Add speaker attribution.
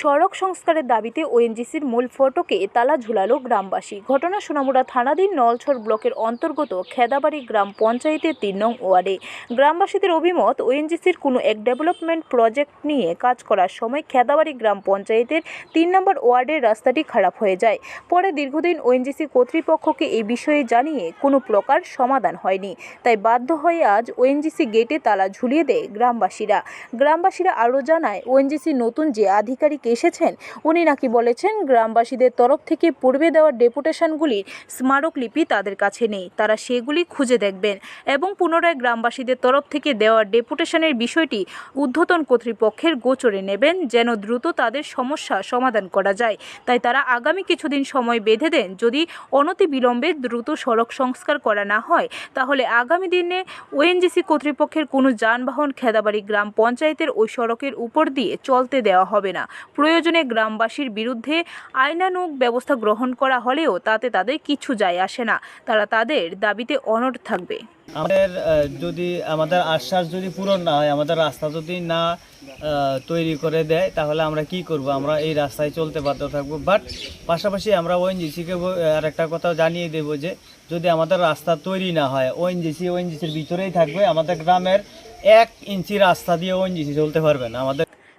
Speaker 1: সড়ক সংস্কারের দাবিতে ওএনজিসির মূল ফটকে তালা ঝুলালো গ্রামবাসী। ঘটনা সোনামুড়া থানাধীন নলছড় ব্লকের অন্তর্গত খেদাবাড়ি গ্রাম পঞ্চায়েতের তিন নং ওয়ার্ডে। গ্রামবাসীদের অভিমত, ওএনজিসির কোনো এক ডেভেলপমেন্ট প্রজেক্ট নিয়ে কাজ করার সময় খেদাবাড়ি গ্রাম পঞ্চায়েতের তিন নম্বর ওয়ার্ডের রাস্তাটি খারাপ হয়ে যায়। পরে দীর্ঘদিন ওএনজিসি কর্তৃপক্ষকে এই বিষয়ে জানিয়ে কোনো প্রকার সমাধান হয়নি। তাই বাধ্য হয়ে আজ ওএনজিসি গেটে তালা ঝুলিয়ে দেয় গ্রামবাসীরা। গ্রামবাসীরা আরও জানায়, ওএনজিসি নতুন যে আধিকারিক এসেছেন। উনি নাকি বলেছেন, গ্রামবাসীদের তরফ থেকে পূর্বে দেওয়া ডেপুটেশনগুলির স্মারকলিপি তাদের কাছে নেই। তারা সেগুলি খুঁজে দেখবেন এবং পুনরায় গ্রামবাসীদের তরফ থেকে দেওয়া ডেপুটেশনের বিষয়টি ঊর্ধ্বতন কর্তৃপক্ষের গোচরে নেবেন যেন দ্রুত তাদের সমস্যা সমাধান করা যায়। তাই তারা আগামী কিছুদিন সময় বেঁধে দেন, যদি অনতি বিলম্বে দ্রুত সড়ক সংস্কার করা না হয়, তাহলে আগামী দিনে ওএনজিসি কর্তৃপক্ষের কোনো যানবাহন, খেদাবাড়ি, গ্রাম পঞ্চায়েতের ওই সড়কের উপর দিয়ে চলতে দেওয়া হবে না। প্রয়োজনে গ্রামবাসীর বিরুদ্ধে আইনানুগ ব্যবস্থা গ্রহণ করা হলেও তাতে তাদের কিছু যায় আসে না। তারা তাদের দাবিতে অনড় থাকবে।
Speaker 2: আমাদের যদি আমাদের আশ্বাস যদি পূরণ না হয়, আমাদের রাস্তা যদি না তৈরি করে দেয়, তাহলে আমরা কি করব? আমরা এই রাস্তায় চলতে বাধ্য থাকব। বাট পাশাপাশি আমরা ওএনজিসিকে আর একটা কথা জানিয়ে দেবো যে, যদি আমাদের রাস্তা তৈরি না হয় ওএনজিসি ওএনজিসির ভিতরেই থাকবে। আমাদের গ্রামের এক ইঞ্চি রাস্তা দিয়ে ওএনজিসি চলতে পারবে না। আমাদের